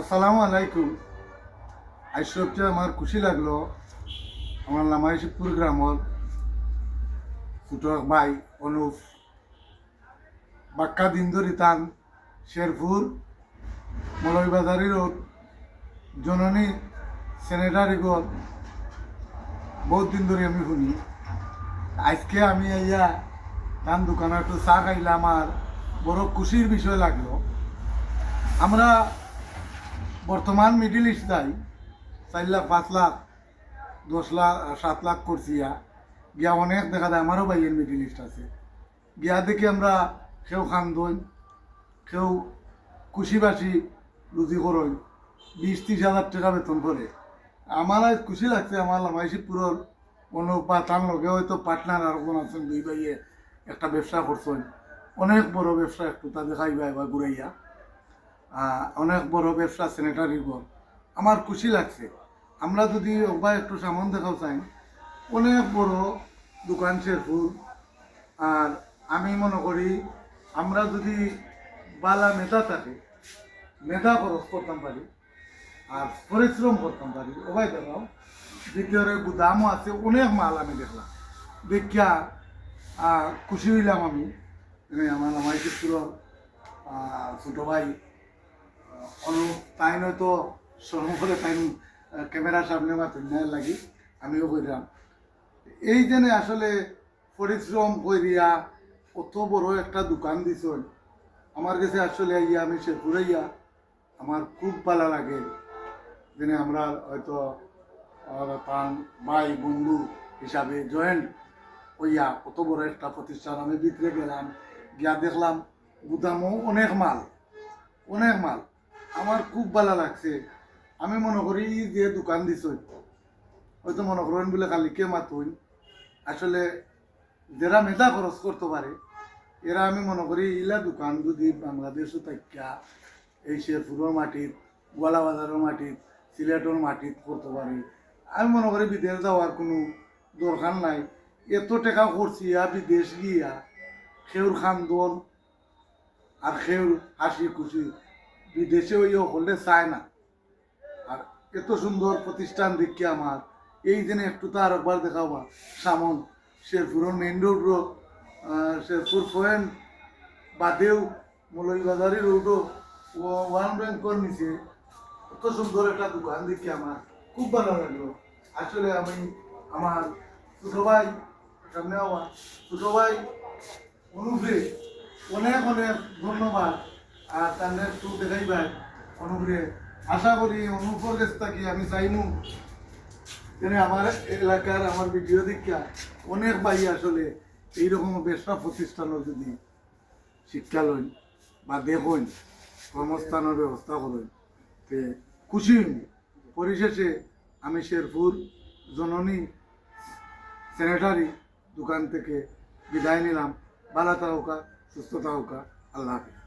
আসসালামু আলাইকুম। আজ সবচেয়ে আমার খুশি লাগল। আমার লামাইশিবপুর গ্রামর ছোট ভাই অনুপ, বাক্কা দিনদরি তান, শেরপুর মলয়বাজারি রোড, জননী সেনেটারি গল বহুত দিন ধরে আমি শুনি। আজকে আমি আইয়া তান দোকানে একটু চা খাইলে আমার বড় খুশির বিষয় লাগল। আমরা বর্তমান মিডিল ইস্ট যাই, চার লাখ, পাঁচ লাখ, দশ লাখ, সাত লাখ করছি ইয়া। গিয়া অনেক দেখা যায়, আমারও বাইয়ের মিডিল ইস্ট আছে। গিয়া দেখি আমরা কেউ খান দই কেউ খুশি বাসি রুজি করই বিশ, ত্রিশ হাজার টাকা বেতন করে। আমার আজ খুশি লাগছে, আমার লামাইশিবপুরের অনুপা তার লগে হয়তো পার্টনার আর কোন আছেন, দুই ভাইয়ে একটা ব্যবসা করছেন। অনেক বড় ব্যবসা একটু তা দেখাইবা এবার ঘুরাইয়া। অনেক বড় ব্যবসা স্যানিটারির ঘর আমার খুশি লাগছে। আমরা যদি বা একটু সামন দেখাও চাই। অনেক বড় দোকান শেরপুর। আর আমি মনে করি, আমরা যদি বালা মেধা থাকে, মেধা খরচ করতাম পারি, আর পরিশ্রম করতাম পারি। ওবাই দেখাও, দ্বিতীয়রে গুদামও আছে, অনেক মাল আমি দেখলাম। দেখিয়া খুশি হইলাম আমি। মানে আমার আমার চিত্রর ছোটো ভাই অনু তাই নয়তো করে তাই ক্যামেরার সামনে মাতুন লাগি আমিও কইলাম এই জন্য আসলে পরিশ্রম করিয়া অত বড় একটা দোকান দিছন। আমার কাছে আসলে ইয়া, আমি সে ঘুরাইয়া আমার খুব ভালো লাগে। যেন আমরা হয়তো তার ভাই, বন্ধু হিসাবে জয়েন্ট হইয়া কত বড় একটা প্রতিষ্ঠান আমি ভিতরে গেলাম, গিয়া দেখলাম গুদামও অনেক মাল অনেক মাল। আমার খুব ভালো লাগছে। আমি মনে করি যে দোকান দিছ হয়তো মনে করেন বলে কালিকে মাতুন। আসলে যারা মেধা খরচ করতে পারে, এরা আমি মনে করি ইলা দোকান যদি বাংলাদেশও থাকিয়া এই শেরপুরের মাটির গোয়ালা বাজারের মাটির সিলেটের মাটির করতে পারে। আমি মনে করি বিদেশ যাওয়ার কোনো দরকার নাই। এত টাকা করছি আর বিদেশ গিয়া খেউর খান খান্দন আর খেউর হাসি খুশি বিদেশে ওই হলে চায় না। আর এত সুন্দর প্রতিষ্ঠান দেখি আমার। এই দিনে একটু তো আর একবার দেখাবা। সামন শেরপুরের মেইন রোড শেরপুর পয়েন্ট বাদেও মৌলভীবাজারি রোডও ওয়ান ব্যাংকর নিচে এত সুন্দর একটা দোকান দেখি আমার। খুব ভালো লাগল। আসলে আমি আমার ছোটো ভাই, সামনে আমার ছোটো ভাই অনেক অনেক ধন্যবাদ। আর তাদের একটু দেখাইবার অনুভে আশা করি অনুভর কাছ থাকি আমি চাইমু যেন আমার এলাকার আমার ভিডিও দেখা অনেক ভাই আসলে এইরকম ব্যবসা প্রতিষ্ঠানের যদি শিক্ষা লইন বা দেখুন, কর্মস্থানের ব্যবস্থা করেন, তে খুশি পরিশেষে আমি শেরপুর জননী স্যানিটারি দোকান থেকে বিদায় নিলাম। ভালো থাকুকা সুস্থ থাকুকা আল্লাহ হাফিজ।